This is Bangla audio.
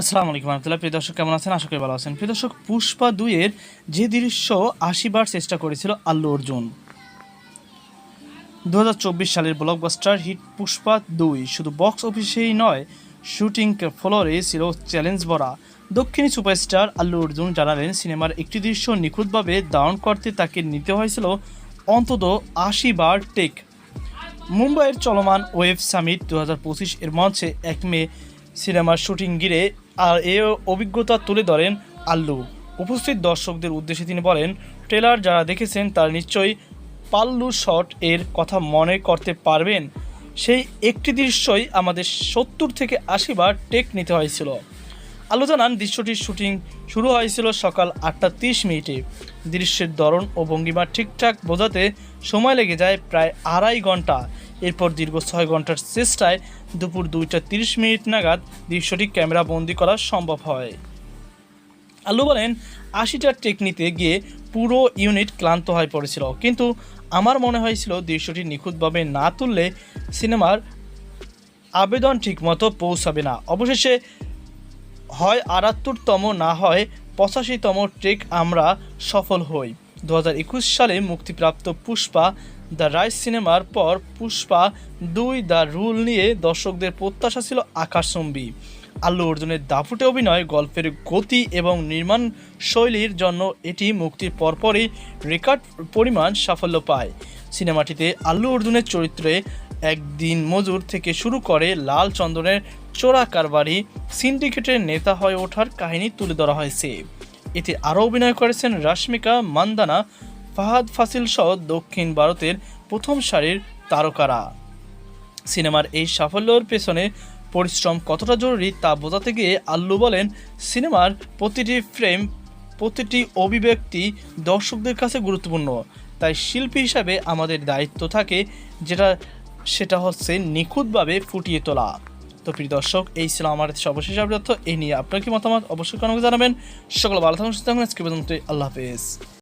আসসালামু আলাইকুম রহমতুল্লাহ। প্রিয় দর্শক, কেমন আছেন? আশা করি ভালো আছেন। প্রিয় দর্শক, পুষ্পা দুইয়ের যে দৃশ্য আশিবার চেষ্টা করেছিল আল্লু অর্জুন। দু হাজার চব্বিশ সালের ব্লকবাস্টার হিট পুষ্পা দুই। শুধু বক্স অফিসেই নয় শুটিং ফ্লোরে ছিল চ্যালেঞ্জ ভরা। দক্ষিণী সুপারস্টার আল্লু অর্জুন জানালেন সিনেমার একটি দৃশ্য নিখুঁতভাবে দাউন করতে তাকে নিতে হয়েছিল অন্তত আশি বার টেক মুম্বাইয়ের চলমান ওয়েব সামিট দু হাজার পঁচিশ এর মঞ্চে এক মে সিনেমার শুটিং ঘিরে আর এ অভিজ্ঞতা তুলে ধরেন আল্লু। উপস্থিত দর্শকদের উদ্দেশ্যে তিনি বলেন, ট্রেলার যারা দেখেছেন তারা নিশ্চয়ই পাল্লু শট এর কথা মনে করতে পারবেন। সেই একটি দৃশ্যই আমাদের সত্তর থেকে আশি বার টেক নিতে হয়েছিল। আলু জানান, দৃশ্যটির শুটিং শুরু হয়েছিল সকাল আটটা তিরিশ মিনিটে। দৃশ্যের ধরন ও ভঙ্গিমা ঠিকঠাক বোঝাতে সময় লেগে যায় প্রায় আড়াই ঘণ্টা। এরপর দীর্ঘ ছয় ঘণ্টার চেষ্টায় দুপুর দুইটা তিরিশ মিনিট নাগাদ দৃশ্যটি ক্যামেরা বন্দি করা সম্ভব হয়। আলু বলেন, আশিটা টেক নিতে গিয়ে পুরো ইউনিট ক্লান্ত হয়ে পড়েছিল। কিন্তু আমার মনে হয়েছিল দৃশ্যটি নিখুঁতভাবে না তুললে সিনেমার আবেদন ঠিকমতো পৌঁছাবে না। অবশেষে হয় আটাত্তরতম না হয় পঁচাশিতম ট্রেক আমরা সফল হই। দু হাজার একুশ সালে মুক্তিপ্রাপ্ত পুষ্পা দ্য রাইস সিনেমার পর পুষ্পা দুই দ্য রুল নিয়ে দর্শকদের প্রত্যাশা ছিল আকাশচম্বী। আল্লু অর্জুনের দাফুটে অভিনয়, গল্পের গতি এবং নির্মাণ শৈলীর জন্য এটি মুক্তির পরপরই রেকর্ড পরিমাণ সাফল্য পায়। সিনেমাটিতে আল্লু অর্জুনের চরিত্রে একদিন মজুর থেকে শুরু করে লাল চন্দনের চোরা কারবারি সিন্ডিকেটের নেতা হয়ে ওঠার কাহিনী তুলে ধরা হয়েছে। এতে আরও অভিনয় করেছেন রাশ্মিকা, মান্দানা, ফাহাদ ফাসিল সহ দক্ষিণ ভারতের প্রথম সারির তারকারা। সিনেমার এই সাফল্যের পেছনে পরিশ্রম কতটা জরুরি তা বোঝাতে গিয়ে আল্লু বলেন, সিনেমার প্রতিটি ফ্রেম, প্রতিটি অভিব্যক্তি দর্শকদের কাছে গুরুত্বপূর্ণ। তাই শিল্পী হিসাবে আমাদের দায়িত্ব থাকে যেটা, সেটা হচ্ছে নিখুঁতভাবে ফুটিয়ে তোলা। তো প্রিয় দর্শক, এই ছিল আমার সর্বশেষ আপডেট। এই নিয়ে আপনার কি মতামত? অবশ্যই কোনো জানাবেন। সকল ভালো থাকুন, সুস্থ থাকুন। আজকে পর্যন্ত আল্লাহ হাফেজ।